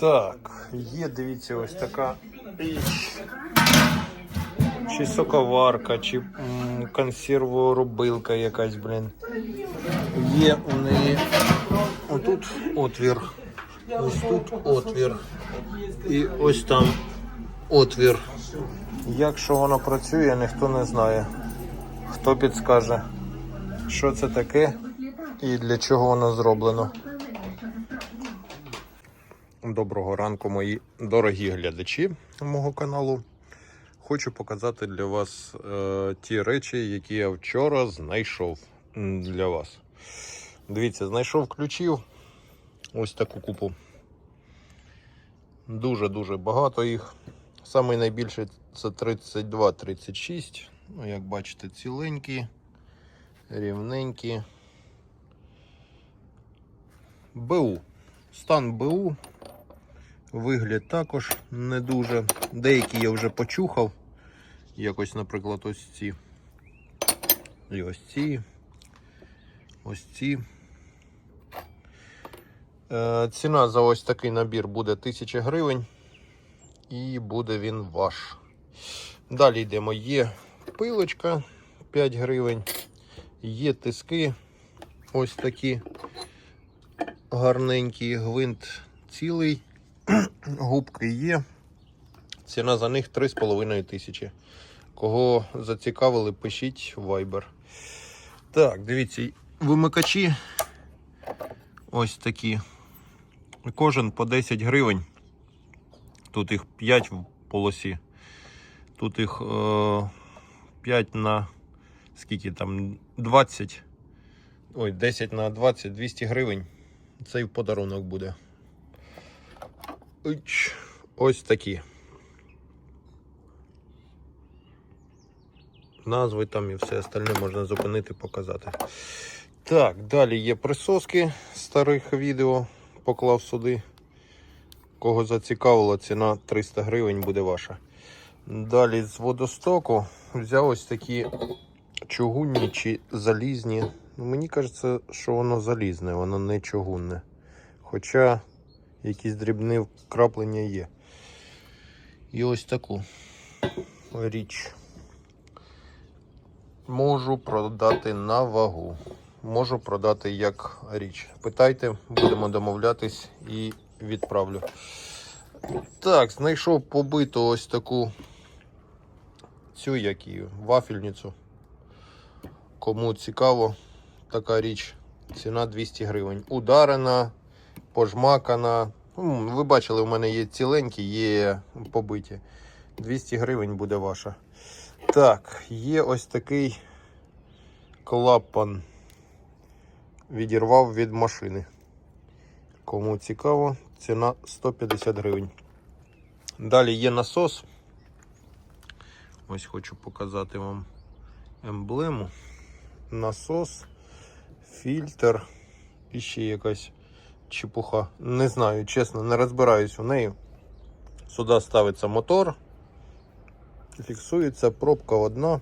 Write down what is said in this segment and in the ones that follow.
Так, є, дивіться, ось така. Чи соковарка, чи м, консерворубилка якась, блін. Є у неї отут отвір. Ось тут отвір. І ось там отвір. Як що воно працює, ніхто не знає. Хто підскаже, що це таке і для чого воно зроблено. Доброго ранку, мої дорогі глядачі мого каналу. Хочу показати для вас е, ті речі, які я вчора знайшов для вас. Дивіться, знайшов ключів ось таку купу. Дуже-дуже багато їх. Самий найбільший це 32-36. Ну, як бачите, ціленькі, рівненькі. БУ. Стан БУ. Вигляд також не дуже. Деякі я вже почухав. Якось, наприклад, ось ці. І ось ці. Ось ці. Е, ціна за ось такий набір буде 1000 гривень. І буде він ваш. Далі йдемо. Є пилочка 5 гривень. Є тиски. Ось такі гарненькі гвинт цілий. Губки є. Ціна за них 3,5 тисячі. Кого зацікавили, пишіть в Viber. Так, дивіться, вимикачі ось такі. Кожен по 10 гривень. Тут їх 5 в полосі. Тут їх е, 5 на скільки там 20. Ой, 10 на 20, 200 гривень. Це і в подарунок буде. Ось такі. Назви там і все остальне можна зупинити, показати. Так, далі є присоски старих відео. Поклав сюди. Кого зацікавила, ціна 300 гривень буде ваша. Далі з водостоку взяв ось такі чугунні чи залізні. Ну, мені кажеться, що воно залізне, воно не чугунне. Хоча якісь дрібні вкраплення є. І ось таку річ. Можу продати на вагу. Можу продати як річ. Питайте, будемо домовлятись і відправлю. Так, знайшов побиту ось таку цю як її, вафельницю. Кому цікаво, така річ. Ціна 200 гривень. Ударена, пожмакана. Ну, Ви бачили, у мене є ціленькі, є побиті. 200 гривень буде ваша. Так, є ось такий клапан. Відірвав від машини. Кому цікаво, ціна 150 гривень. Далі є насос. Ось хочу показати вам емблему. Насос, фільтр і ще якась чепуха. Не знаю, чесно, не розбираюсь у неї. Сюди ставиться мотор, фіксується пробка одна,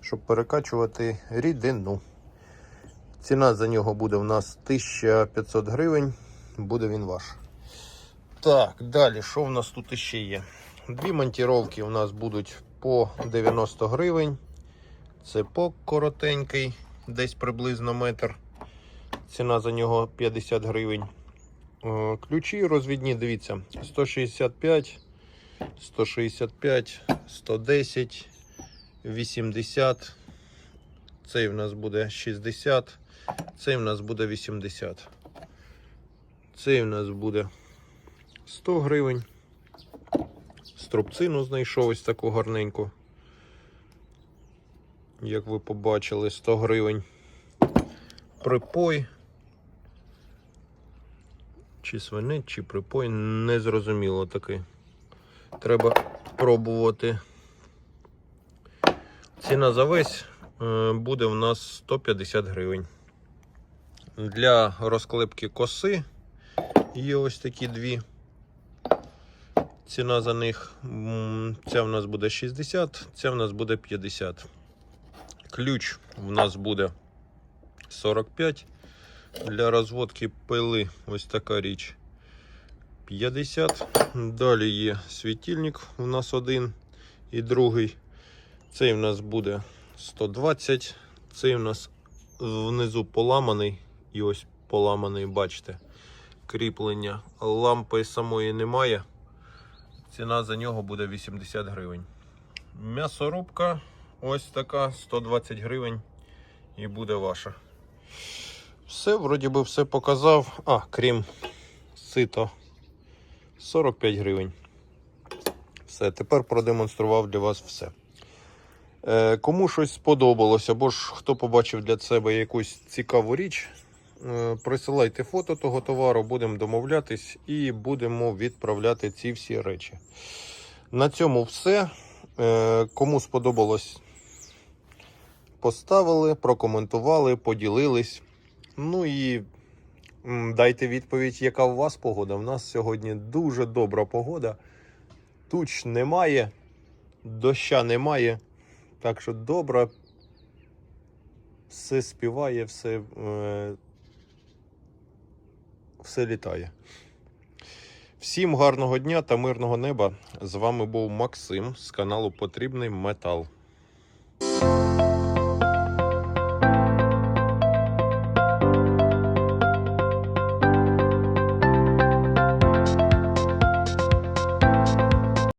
щоб перекачувати рідину. Ціна за нього буде у нас 1500 гривень, буде він ваш. Так, далі, що в нас тут ще є? Дві монтіровки у нас будуть по 90 гривень. Це по коротенький, десь приблизно метр. Ціна за нього 50 гривень. Е, Ключі розвідні, дивіться, 165, 165, 110, 80. Цей в нас буде 60, цей в нас буде 80. Цей в нас буде 100 гривень. Струбцину знайшов ось таку гарненьку. Як ви побачили, 100 гривень. Припой. Чи свинець, чи припой, незрозуміло такий. Треба пробувати. Ціна за весь е, буде в нас 150 гривень. Для розклепки коси є ось такі дві. Ціна за них ця в нас буде 60, ця в нас буде 50. Ключ в нас буде 45. Для розводки пили ось така річ. 50. Далі є світильник у нас один і другий. Цей у нас буде 120. Цей у нас внизу поламаний. І ось поламаний, бачите, кріплення. Лампи самої немає. Ціна за нього буде 80 гривень. М'ясорубка ось така 120 гривень і буде ваша. Все, вроді би, все показав. А, крім сито 45 гривень. Все, тепер продемонстрував для вас все. Е, кому щось сподобалось, або ж хто побачив для себе якусь цікаву річ, е, присилайте фото того товару, будемо домовлятись і будемо відправляти ці всі речі. На цьому все. Е, кому сподобалось, поставили, прокоментували, поділились. Ну і дайте відповідь, яка у вас погода. У нас сьогодні дуже добра погода. Туч немає, доща немає. Так що добре. Все співає, все, е, все літає. Всім гарного дня та мирного неба. З вами був Максим з каналу Потрібний Метал.